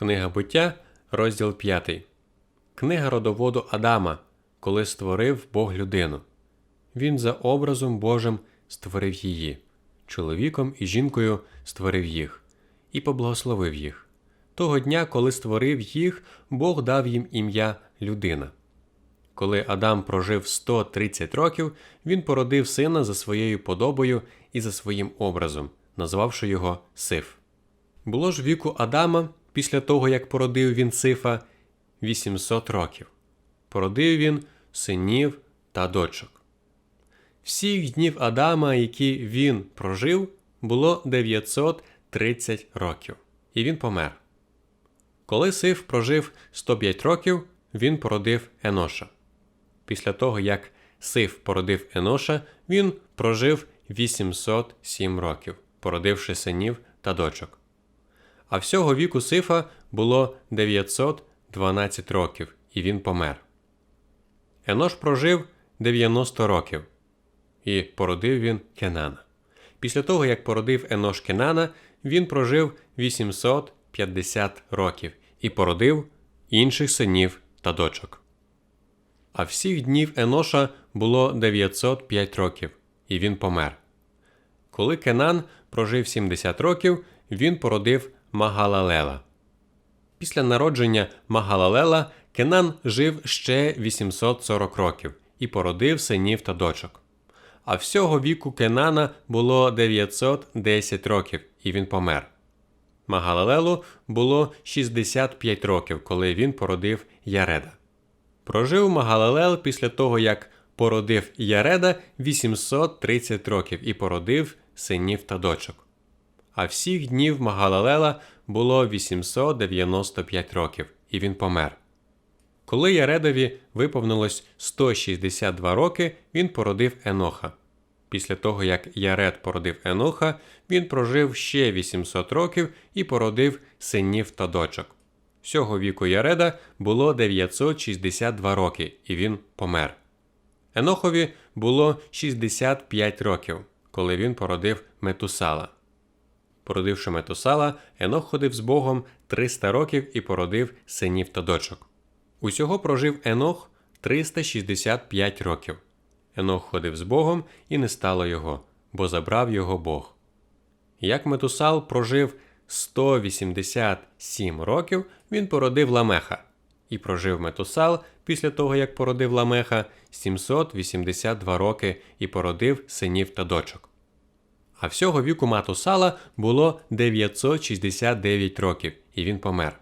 Книга буття, розділ 5. Книга родоводу Адама, коли створив Бог людину. Він за образом Божим створив її, чоловіком і жінкою створив їх, і поблагословив їх. Того дня, коли створив їх, Бог дав їм ім'я людина. Коли Адам прожив 130 років, він породив сина за своєю подобою і за своїм образом, назвавши його Сиф. Було ж віку Адама, після того як породив він Сифа, 800 років. Породив він синів та дочок. Всіх днів Адама, які він прожив, було 930 років, і він помер. Коли Сиф прожив 105 років, він породив Еноша. Після того, як Сиф породив Еноша, він прожив 807 років, породивши синів та дочок. А всього віку Сифа було 912 років, і він помер. Енош прожив 90 років, і породив він Кенана. Після того, як породив Енош Кенана, він прожив 850 років і породив інших синів та дочок. А всіх днів Еноша було 905 років, і він помер. Коли Кенан прожив 70 років, він породив Магалалела. Після народження Магалалела Кенан жив ще 840 років і породив синів та дочок. А всього віку Кенана було 910 років, і він помер. Магалалелу було 65 років, коли він породив Яреда. Прожив Магалалел після того, як породив Яреда 830 років і породив синів та дочок. А всіх днів Магалалела було 895 років, і він помер. Коли Яредові виповнилось 162 роки, він породив Еноха. Після того, як Яред породив Еноха, він прожив ще 800 років і породив синів та дочок. Всього віку Яреда було 962 роки, і він помер. Енохові було 65 років, коли він породив Метусала. Породивши Метусала, Енох ходив з Богом 300 років і породив синів та дочок. Усього прожив Енох 365 років. Енох ходив з Богом і не стало його, бо забрав його Бог. Як Метусал прожив 187 років, він породив Ламеха, і прожив Метусал після того, як породив Ламеха 782 роки і породив синів та дочок. А всього віку Матусала було 969 років, і він помер.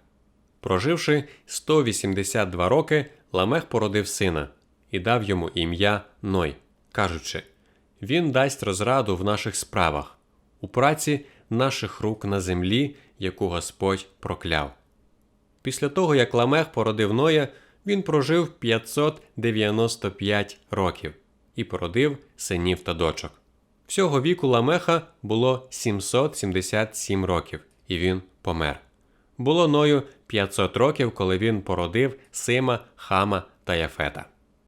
Проживши 182 роки, Ламех породив сина і дав йому ім'я Ной, кажучи: Він дасть розраду в наших справах, у праці наших рук на землі, яку Господь прокляв. Після того, як Ламех породив Ноя, він прожив 595 років і породив синів та дочок. Всього віку Ламеха було 777 років, і він помер. Було Ною 500 років, коли він породив Сима, Хама та Яфета.